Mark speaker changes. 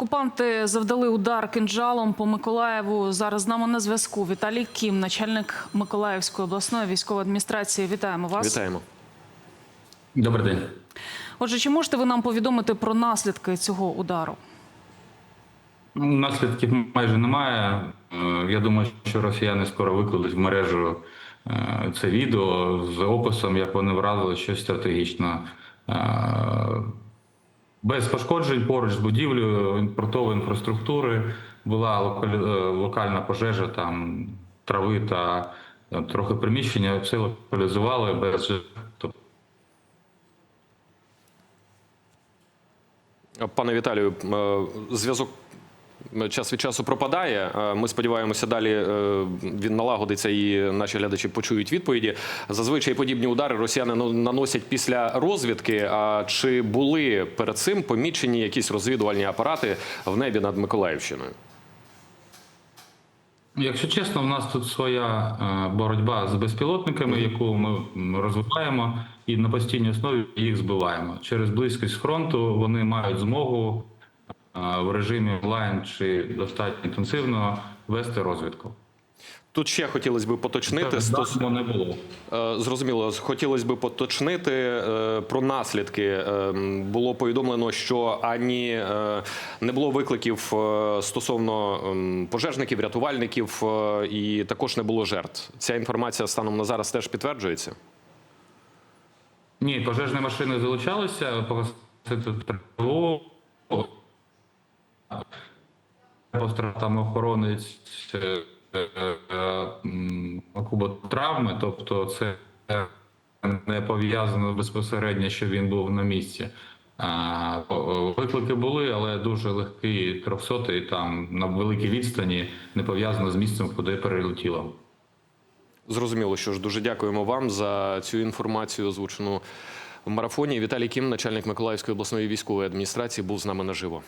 Speaker 1: Окупанти завдали удар кинджалом по Миколаєву. Зараз з нами на зв'язку. Віталій Кім, начальник Миколаївської обласної військової адміністрації. Вітаємо вас.
Speaker 2: Вітаємо.
Speaker 3: Добрий день.
Speaker 1: Отже, чи можете ви нам повідомити про наслідки цього удару?
Speaker 3: Ну, Наслідків майже немає. Е, Я думаю, що росіяни скоро викладуть в мережу е, це відео з описом, як вони вразили щось стратегічно. Без пошкоджень поруч з будівлею портової інфраструктури була е, локальна пожежа, там трави та е, трохи приміщення. Все локалізували без.
Speaker 2: Пане Віталію, е, зв'язок час від часу пропадає. Е, Ми сподіваємося, далі е, він налагодиться і наші глядачі почують відповіді. Зазвичай подібні удари росіяни наносять після розвідки. А чи були перед цим помічені якісь розвідувальні апарати в небі над Миколаївщиною?
Speaker 3: Якщо чесно, в нас тут своя е, боротьба з безпілотниками, яку ми розвиваємо, і на постійній основі їх збиваємо. Через близькість фронту вони мають змогу е, в режимі онлайн чи достатньо інтенсивно вести розвідку.
Speaker 2: Тут ще хотілося б поточнити стос...
Speaker 3: Не було.
Speaker 2: Е, Зрозуміло, хотілося б поточнити е, про наслідки. Е, Було повідомлено, що ані не було викликів стосовно пожежників, рятувальників, і також не було жертв. Ця інформація станом на зараз теж підтверджується.
Speaker 3: Ні, пожежні машини залучалися, погасити тривогу. Стратам охоронець е, е, е, м, куботравми, тобто це не пов'язано безпосередньо, що він був на місці. Виклики були, але дуже легкий 300 там на великій відстані, не пов'язано з місцем, куди перелетіло.
Speaker 2: Зрозуміло, що ж дуже дякуємо вам за цю інформацію, озвучену в марафоні. Віталій Кім, начальник Миколаївської обласної військової адміністрації, був з нами наживо.